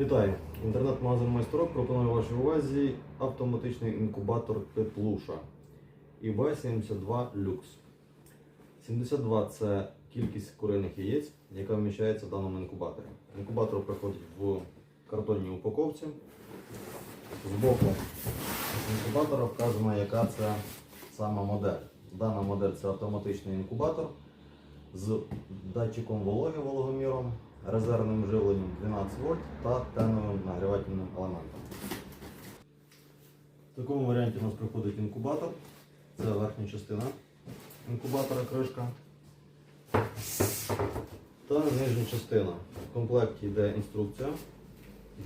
Вітаю! Інтернет-магазин Майсторок пропонує вашій увазі автоматичний інкубатор Петлуша ІБ-72 Люкс. 72 це кількість куриних яєць, яка вміщається в даному інкубаторі. Інкубатор приходить в картонній упаковці. Збоку інкубатора вказано, яка це сама модель. Дана модель це автоматичний інкубатор з датчиком вологи вологоміром, резервним живленням 12 вольт та теновим нагрівательним елементом. В такому варіанті у нас приходить інкубатор. Це верхня частина інкубатора кришка. Та нижня частина. В комплекті йде інструкція,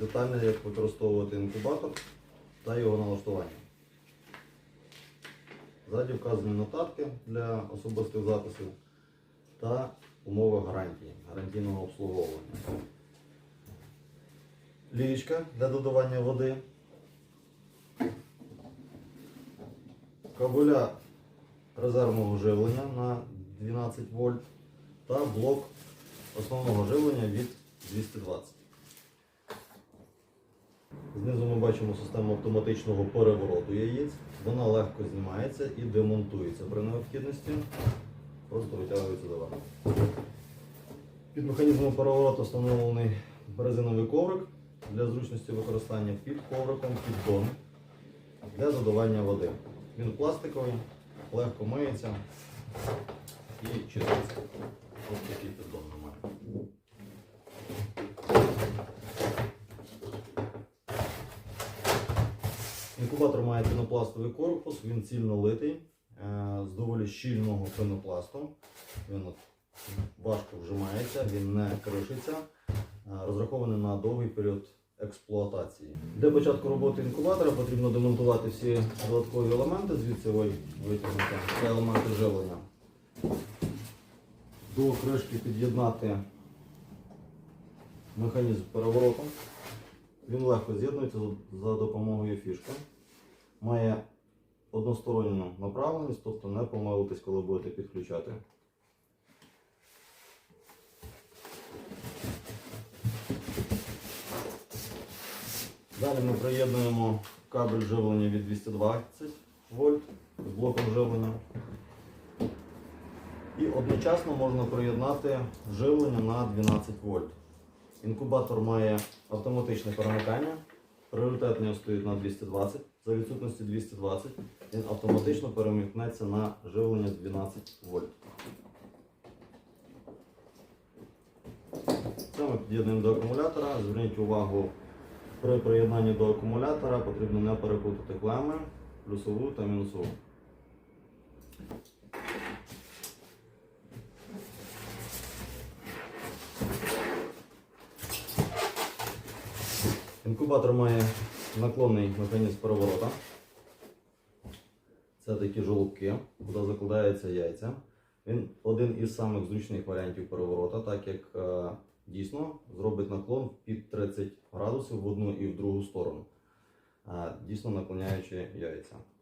детальна, як використовувати інкубатор та його налаштування. Ззаді вказані нотатки для особистих записів та умови гарантії, гарантійного обслуговування. Лієчка для додавання води. Кабеля резервного живлення на 12 вольт та блок основного живлення від 220. Знизу ми бачимо систему автоматичного перевороту яєць. Вона легко знімається і демонтується при необхідності. Просто витягується до верху. Під механізмом перевороту встановлений резиновий коврик для зручності використання під ковриком піддон для додавання води. Він пластиковий, легко миється і чиститься. Ось такий піддон маємо. Інкубатор має пінопластовий корпус, він цільно литий з доволі щільного пенопласту. Він важко вжимається, він не кришиться, е, розрахований на довгий період експлуатації. Для початку роботи інкубатора потрібно демонтувати всі додаткові елементи, звідси ви витягнути це елементи живлення. До кришки під'єднати механізм перевороту. Він легко з'єднується за допомогою фішки. Має односторонню направленість, тобто не помилитесь, коли будете підключати. Далі ми приєднуємо кабель живлення від 220 вольт з блоком живлення. І одночасно можна приєднати живлення на 12 вольт. Інкубатор має автоматичне перемикання. Пріоритет у нього стоїть на 220. За відсутності 220 він автоматично перемикнеться на живлення 12 вольт. Це ми під'єднуємо до акумулятора. Зверніть увагу, при приєднанні до акумулятора потрібно не перепутати клеми, плюсову та мінусову. Інкубатор має наклонний механізм переворота. Це такі жолобки, куди закладаються яйця. Він один із самих зручних варіантів переворота, так як е, дійсно зробить наклон під 30 градусів в одну і в другу сторону, е, дійсно наклоняючи яйця.